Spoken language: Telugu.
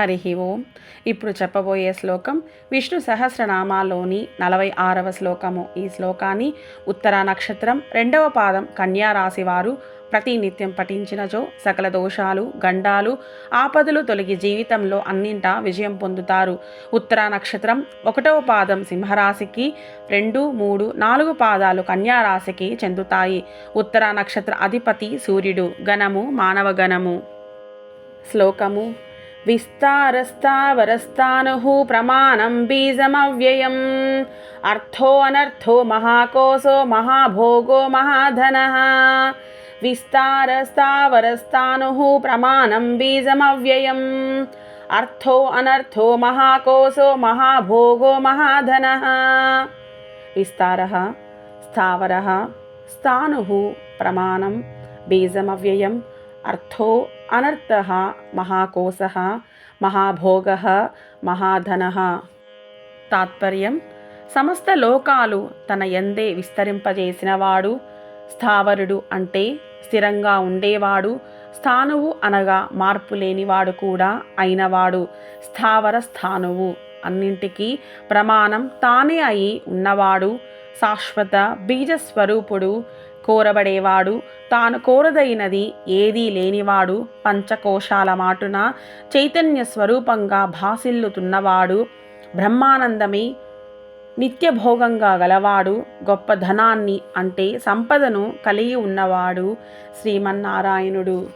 హరి ఓం. ఇప్పుడు చెప్పబోయే శ్లోకం విష్ణు సహస్రనామాలోని నలభై ఆరవ శ్లోకము. ఈ శ్లోకాన్ని ఉత్తర నక్షత్రం రెండవ పాదం కన్యారాశి వారు ప్రతినిత్యం పఠించినచో సకల దోషాలు గండాలు ఆపదలు తొలగి జీవితంలో అన్నింటా విజయం పొందుతారు. ఉత్తర నక్షత్రం ఒకటవ పాదం సింహరాశికి రెండు మూడు నాలుగు పాదాలు కన్యారాశికి చెందుతాయి. ఉత్తర నక్షత్ర అధిపతి సూర్యుడు. గణము మానవ గణము శ్లోకము విస్తారస్తావరస్తానుః ప్రమాణం బీజమవ్యయం అర్థో అనర్థో మహాకోశో మహాభోగో మహాధనः విస్తారస్తావరస్తానుః ప్రమాణం బీజమవ్యయం అర్థో అనర్థో మహాకోశో మహాభోగో మహాధనः విస్తారः స్థావరः స్థానుः ప్రమాణం బీజమవ్యయం అర్థో అనర్థ మహాకోశ మహాభోగ మహాధన తాత్పర్యం సమస్త లోకాలు తన ఎందే విస్తరింపజేసినవాడు. స్థావరుడు అంటే స్థిరంగా ఉండేవాడు. స్థానువు అనగా మార్పు లేనివాడు కూడా అయినవాడు. స్థావర స్థానువు అన్నింటికీ ప్రమాణం తానే అయి ఉన్నవాడు. శాశ్వత బీజస్వరూపుడు కోరబడేవాడు. తాను కోరదైనది ఏదీ లేనివాడు పంచకోశాల మాటున చైతన్య స్వరూపంగా భాసిల్లుతున్నవాడు బ్రహ్మానందమే నిత్యభోగంగా గలవాడు గొప్ప ధనాన్ని అంటే సంపదను కలిగి ఉన్నవాడు శ్రీమన్నారాయణుడు.